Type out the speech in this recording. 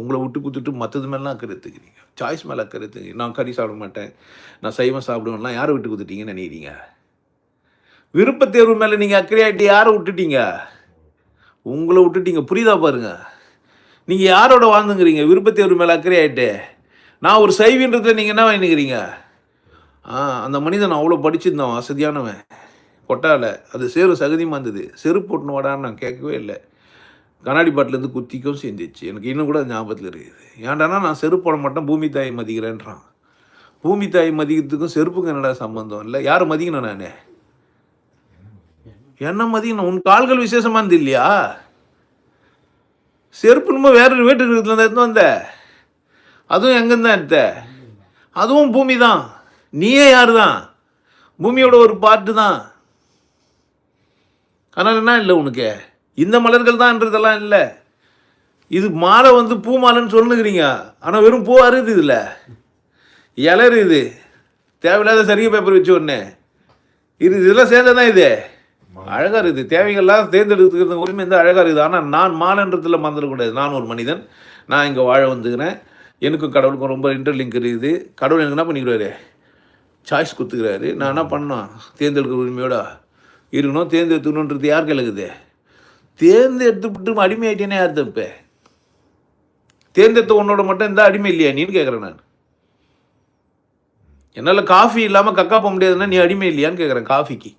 உங்களை விட்டு கொடுத்துட்டு மற்றது மேலாம் அக்கறை எடுத்துக்கிறீங்க சாய்ஸ் மேலே அக்கறை எடுத்துக்கிறீங்க நான் கறி சாப்பிட மாட்டேன். நான் சைவம் சாப்பிடுவேன்லாம் யாரை விட்டு கொடுத்துட்டீங்கன்னு நினைக்கிறீங்க? விருப்ப தேர்வு மேலே நீங்கள் அக்கறையாட்டி யாரை விட்டுட்டீங்க? உங்களை விட்டுட்டீங்க. புரியுதா பாருங்க. நீங்கள் யாரோட வாழ்ந்துங்கிறீங்க? விருப்ப தேர்வு மேலே அக்கறையாயிட்டு நான் ஒரு சைவின்றதை நீங்கள் என்ன வாங்கிக்கிறீங்க ஆ அந்த மனிதன் அவ்வளோ படிச்சிருந்தான். வசதியானவன் கொட்டால. அது சேரு சகதியமாக இருந்தது செருப்பு போட்டுன்னு வாடான்னு நான் கேட்கவே இல்லை. கண்ணாடி பாட்டிலேருந்து குத்திக்கும் செஞ்சிச்சு எனக்கு இன்னும் கூட ஞாபகத்தில் இருக்குது. ஏன்டானா நான் செருப்பு போட மாட்டேன் பூமி தாயை மதிக்கிறேன்றான். பூமி தாயை மதிக்கிறதுக்கும் செருப்புக்கும் என்னடா சம்பந்தம்? இல்லை யார் மதிக்கணும் நான்? என்ன மதிக்கணும்? உன் கால்கள் விசேஷமாக இருந்து இல்லையா? செருப்பு நம்ம வேற வீட்டுக்கு இருக்கிறதுல இருந்து வந்த? அதுவும் எங்கேருந்தான் எடுத்த? அதுவும் பூமி தான். நீயே யார் தான்? பூமியோட ஒரு பார்ட்டு தான். அதனால் என்ன இல்லை உனக்கு? இந்த மலர்கள் தான்ன்றதெல்லாம் இல்லை. இது மாலை வந்து பூ மாலைன்னு சொல்லுங்கிறீங்க ஆனால் வெறும் பூ அறுது இதில். இலை இது தேவையில்லாத சரிகை பேப்பர் வச்சு ஒன்று இது இதெல்லாம் சேர்ந்தது தான் இது. அழகாக இருக்குது. தேவைகள்லாம் தேர்ந்தெடுத்துக்கிறது உரிமை வந்து அழகாக இருக்குது. ஆனால் நான் மாலன்றதுல மறந்துடக்கூடாது. நான் ஒரு மனிதன். நான் இங்கே வாழ வந்துக்கிறேன். எனக்கும் கடவுளுக்கும் ரொம்ப இன்டர்லிங்க் இருக்குது. கடவுள் எனக்கு என்ன பண்ணிக்கிறாரு? சாய்ஸ் கொடுத்துக்கிறாரு. நான் என்ன பண்ணோம் தேர்ந்தெடுக்கிற உரிமையோட இருக்கணும். தேர்ந்தெடுத்துக்கணுன்றது யார் கிழக்குது அடிமை அடிமையாயிட்டேனே யார் இப்போ. தேர்ந்தெடுத்த உன்னோட மட்டும் இருந்தால் அடிமை இல்லையா நீன்னு கேட்குறேன் நான். என்னால் காஃபி இல்லாமல் கக்கா போக முடியாதுன்னா நீ அடிமை இல்லையான்னு கேட்குறேன் காஃபிக்கு.